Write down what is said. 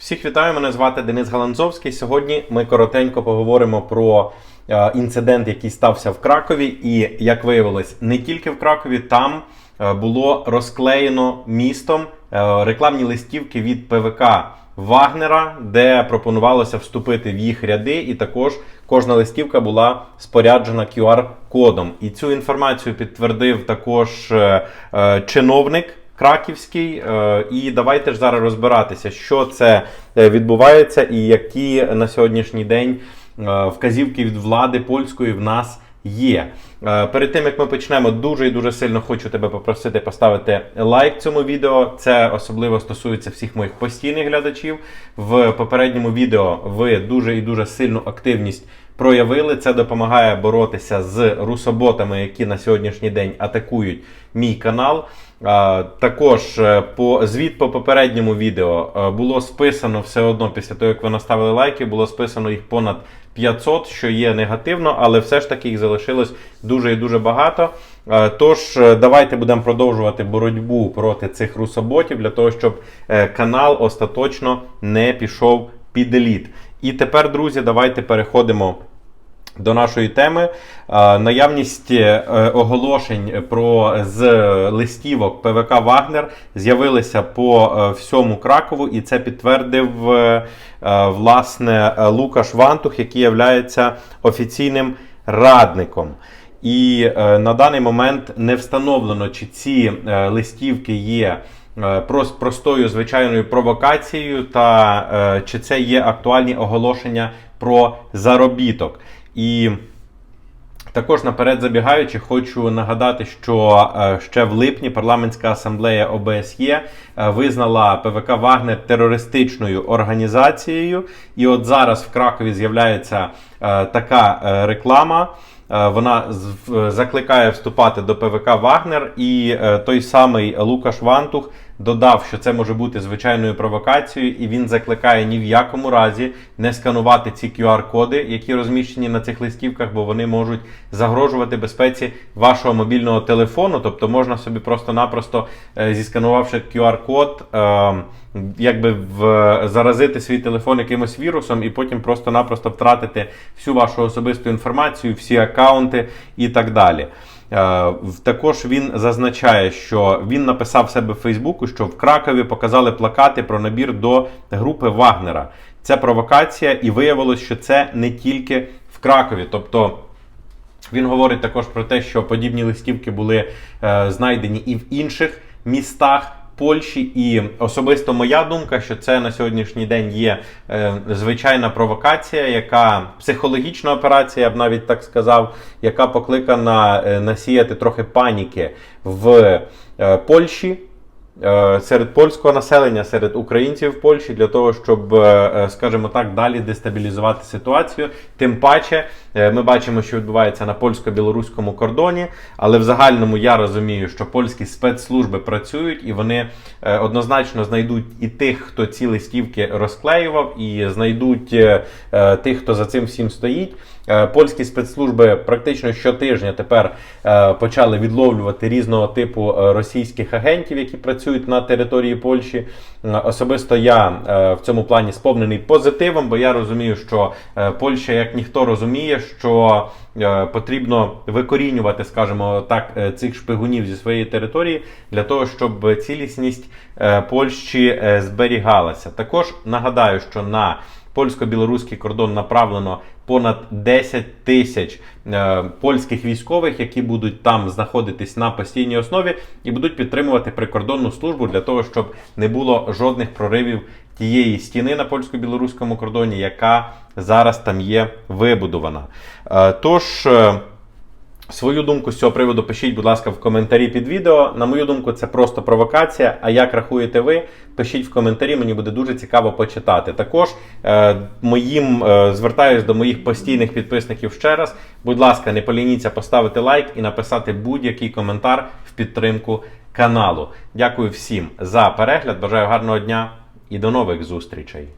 Всіх вітаю, мене звати Денис Галанзовський. Сьогодні ми коротенько поговоримо про е, інцидент, який стався в Кракові. І як виявилось, не тільки в Кракові, там е, було розклеєно містом е, рекламні листівки від ПВК Вагнера, де пропонувалося вступити в їх ряди, і також кожна листівка була споряджена QR-кодом. І цю інформацію підтвердив також чиновник. Краківський, Е, і давайте ж зараз розбиратися, що це е, відбувається, і які на сьогоднішній день е, вказівки від влади польської в нас є. Перед тим як ми почнемо, дуже і дуже сильно хочу тебе попросити поставити лайк цьому відео. Це особливо стосується всіх моїх постійних глядачів. В попередньому відео ви дуже і дуже сильну активність проявили. Це допомагає боротися з русоботами, які на сьогоднішній день атакують мій канал. А, Також е, по звіт по попередньому відео е, було списано все одно після того, як ви наставили лайки, було списано їх понад 500, що є негативно, але все ж таки їх залишилось дуже і дуже багато. Е, Тож давайте будемо продовжувати боротьбу проти цих русоботів для того, щоб канал остаточно не пішов під еліт. І тепер, друзі, давайте переходимо. До нашої теми Е, наявність е, оголошень про з листівок ПВК Вагнер з'явилися по е, всьому Кракову, і це підтвердив власне Лукаш Вантух, який є офіційним радником. І на даний момент не встановлено, чи ці листівки є простою звичайною провокацією, та е, чи це є актуальні оголошення про заробіток. І також наперед забігаючи, хочу нагадати, що е, ще в липні парламентська асамблея ОБСЄ е, визнала ПВК Вагнер терористичною організацією. І от зараз в Кракові з'являється е, така е, реклама. Е, Вона закликає вступати до ПВК Вагнер, і е, той самий Лукаш Вантух додав, що це може бути звичайною провокацією, і він закликає ні в якому разі не сканувати ці QR-коди, які розміщені на цих листівках, бо вони можуть загрожувати безпеці вашого мобільного телефону. Тобто можна собі просто-напросто е, зісканувавши QR-код. е, Якби в заразити свій телефон якимось вірусом і потім просто-напросто втратити всю вашу особисту інформацію, всі аккаунти і так далі. Е, Також він зазначає, що він написав себе в Фейсбуку, що в Кракові показали плакати про набір до групи Вагнера. Це провокація, і виявилось, що це не тільки в Кракові. Тобто він говорить також про те, що подібні листівки були е, знайдені і в інших містах. Польщі, і особисто моя думка, що це на сьогоднішній день є е, звичайна провокація, яка психологічна операція, я б навіть так сказав, яка покликана е, насіяти трохи паніки в е, Польщі. Е, Серед польського населення, серед українців в Польщі для того, щоб, е, е, скажімо так, далі дестабілізувати ситуацію. Тим паче, ми бачимо, що відбувається на польсько-білоруському кордоні, але в загальному я розумію, що польські спецслужби працюють і вони однозначно знайдуть і тих, хто ці листівки розклеював, і знайдуть тих, хто за цим всім стоїть. Е, Польські спецслужби практично щотижня тепер е, почали відловлювати різного типу е, російських агентів, які працюють на території Польщі. Особисто я в цьому плані сповнений позитивом, бо я розумію, що Польща, як ніхто розуміє, що потрібно викорінювати, скажімо так, цих шпигунів зі своєї території для того, щоб цілісність Польщі зберігалася. Також нагадаю, що на польсько-білоруський кордон направлено понад 10 тисяч е, польських військових, які будуть там знаходитись на постійній основі і будуть підтримувати прикордонну службу для того, щоб не було жодних проривів тієї стіни на польсько-білоруському кордоні, яка зараз там є вибудована. Е, Тож. Свою думку з цього приводу пишіть, будь ласка, в коментарі під відео. На мою думку, це просто провокація. А як рахуєте ви? Пишіть в коментарі, мені буде дуже цікаво почитати. Також е, моїм е, звертаюсь до моїх постійних підписників ще раз. Будь ласка, не полініться поставити лайк і написати будь-який коментар в підтримку каналу. Дякую всім за перегляд. Бажаю гарного дня і до нових зустрічей.